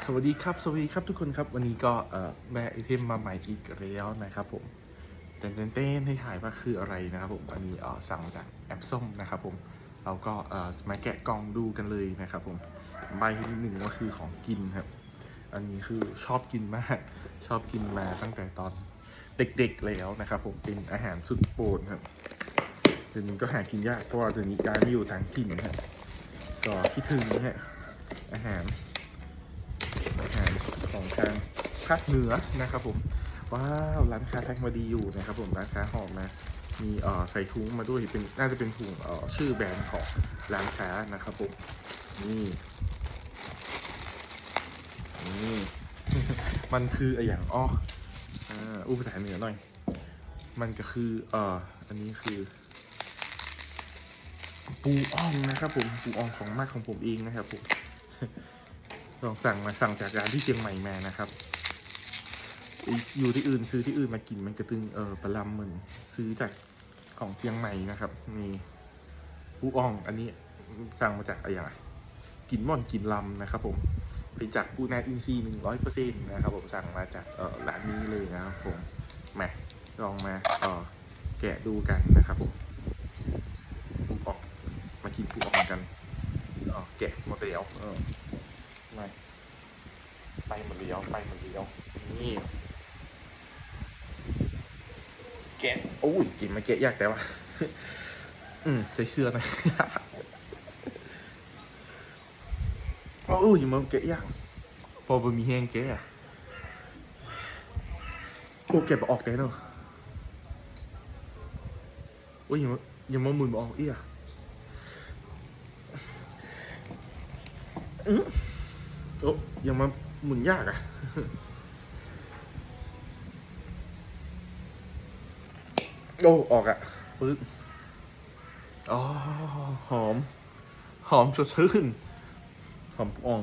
สวัสดีครับ สวัสดีครับทุกคนครับ วันนี้ก็เอ่อแม่ไอเทมมาใหม่อีกแล้วนะครับผมเต้นเต้นให้ถ่ายว่าคืออะไรนะครับผมอันนี้อ่อสั่งมาจากแอปส้มนะครับผมเราก็มาแกะกล่องดูกันเลยนะครับผมใบที่หนึ่งก็คือของกินครับ อันนี้คือชอบกินมาก ชอบกินมาตั้งแต่ตอนเด็กๆแล้วนะครับผมเป็นอาหารสุดโปรดครับเดี๋ยวนี้ก็หากินยากเพราะว่าเดี๋ยวนี้การไม่อยู่ทางถิ่นนะฮะก็คิดถึงนะฮะอาหาร ทางภาคเหนือนะครับผมว้าวร้านค้าแท็กมาดีอยู่นะครับผมร้านค้าหอมนะมีเอ่อใส่ถุงมาด้วยเป็นน่าจะเป็นถุงเอ่อชื่อแบรนด์ของร้านค้านะครับผมนี่นี่ มันคืออะไรอย่างอ้ออ่าอู้ภาษาเหนือหน่อย มันก็คือเอ่ออันนี้คือ ปูอ่องนะครับผมปูอ่องของมากของผมเองนะครับผม ลองสั่งมาสั่งจากร้านที่เชียงใหม่มานะครับ อยู่ที่อื่นซื้อที่อื่นมากินมันกระตึงเออประลำเหมือนซื้อจากของเชียงใหม่นะครับ มีผู้อ่องอันนี้สั่งมาจากอะไรไกินม่อนกินลำนะครับ ผมไปจากปูนาอินซีหนึ่งร้อยเปอร์เซ็นต์นะครับ ผมสั่งมาจากเออร้านนี้เลยนะครับผมมาลองมาเออแกะดูกันนะครับผมปูอ่องมากินปูอ่องกันเออแกะหมดแล้วเออ ไม่ไปหมดเลี้ยวไปหมดเลี้ยวนี่แกะโอ้ยกินมาแกะยากแต่ว่า อืมใจเสื้อหน่อยโอ้ยมันแกะยากพอบะมีแห้งแกะอะโอ้แกะบออกแต่เนาะโอ้ยยังมายังมาหมุนบออกอีกอะอื้อ โอ้ยังมาหมุนยากอะ่ะ โอ้ ออกอะ่ะปึ๊บอ๋อ หอม หอมสดชื่น หอมอ่อง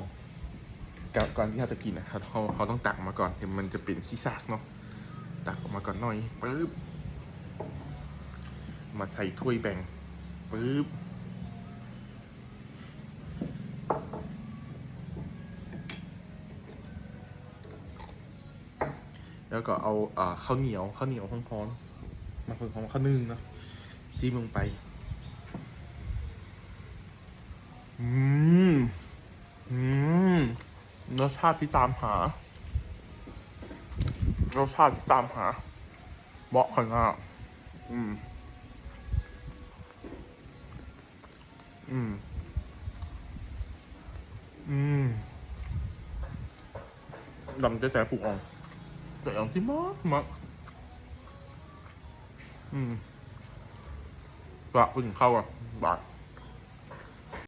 ก่อนก่อนที่เราจะกินนะเขาเขาเขาต้องตักมาก่อนเดี๋ยวมันจะเป็นขี้ซากเนาะตักออกมาก่อนหน่อยปึ๊บมาใส่ถ้วยแบ่งปึ๊บ แล้วก็เอาอ่อข้าวเหนียวข้าวเหนียวร้อนๆมาคนของข้าวนึ่งเนะจิ้มลงไป อืม อืมรสชาติที่ตามหารสชาติที่ตามหาเบาะขนาดอืม อืม อืมดำจะแต่ผูกอ่อง แต่อย่างที่มากมากอืมปลาไปถึงเข้าอะบาท